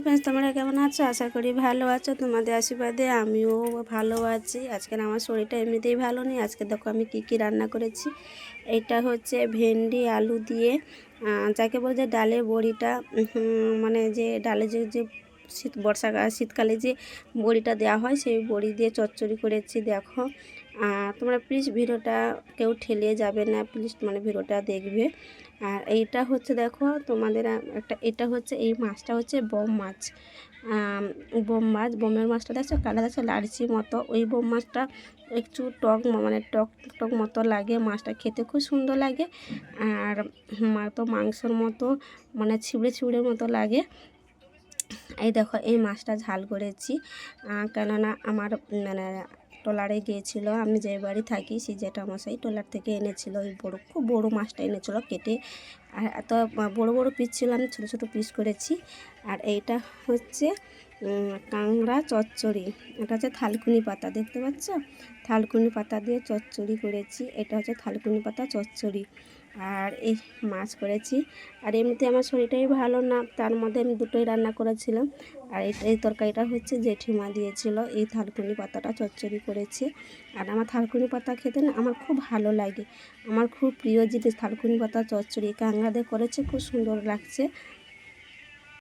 Friends তোমরা কেমন আছো? আশা করি ভালো আছো। তোমাদের আশীর্বাদে আমিও ভালো আছি। আজকে আমার শরীরটা এমনিতেই ভালো নেই। আজকে দেখো আমি কি কি রান্না করেছি। এটা হচ্ছে ভেন্ডি, আলু দিয়ে যাকে বলে যে ডালের বড়িটা মানে যে ডালে যে যে শীত বর্ষাকাল শীতকালে যে বড়িটা দেওয়া হয়, সেই বড়ি দিয়ে চচ্চড়ি করেছি। দেখো তোমরা প্লিজ ভিডিওটা কেউ ঠেলে যাবে না প্লিজ মানে ভিডিওটা দেখবে। আর এইটা হচ্ছে দেখো, তোমাদের একটা এটা হচ্ছে, এই মাছটা হচ্ছে বম মাছ। বোম মাছ, বোমের মাছটা দেখছ? কালার আছে লাড়চি মতো। ওই বোম মাছটা একটু টক মানে টক টক মতো লাগে মাছটা। খেতে খুব সুন্দর লাগে। আর তো মাংসর মতো মানে ছিবড়ে ছিবড়ে মতো লাগে। এই দেখো, এই মাছটা ঝাল করেছি। কেননা আমার মানে ট্রলারে গিয়েছিল, আমি যে বাড়ি থাকি সেই জেঠা মশাই ট্রলার থেকে এনেছিল ওই বড়ো, খুব বড়ো মাছটা এনেছিল কেটে। আর এত বড় বড় পিস ছিল, আমি ছোটো ছোটো পিস করেছি। আর এইটা হচ্ছে কাংড়া চচ্চড়ি, এটা হচ্ছে থালকুনি পাতা, দেখতে পাচ্ছ? থালকুনি পাতা দিয়ে চচ্চড়ি করেছি, এটা হচ্ছে থালকুনি পাতা চচ্চড়ি। আর এই মাছ করেছি। আর এমনিতে আমার শরীরটাই ভালো না, তার মধ্যে আমি দুটোই রান্না করেছিলাম। আর এই তরকারিটা হচ্ছে জেঠিমা দিয়েছিল, এই থালকুনি পাতাটা চচ্চড়ি করেছে। আর আমার থালকুনি পাতা খেতে না আমার খুব ভালো লাগে। আমার খুব প্রিয় জিনিস থালকুনি পাতা চচ্চড়ি। কাংড়া দিয়ে করেছে, খুব সুন্দর লাগছে।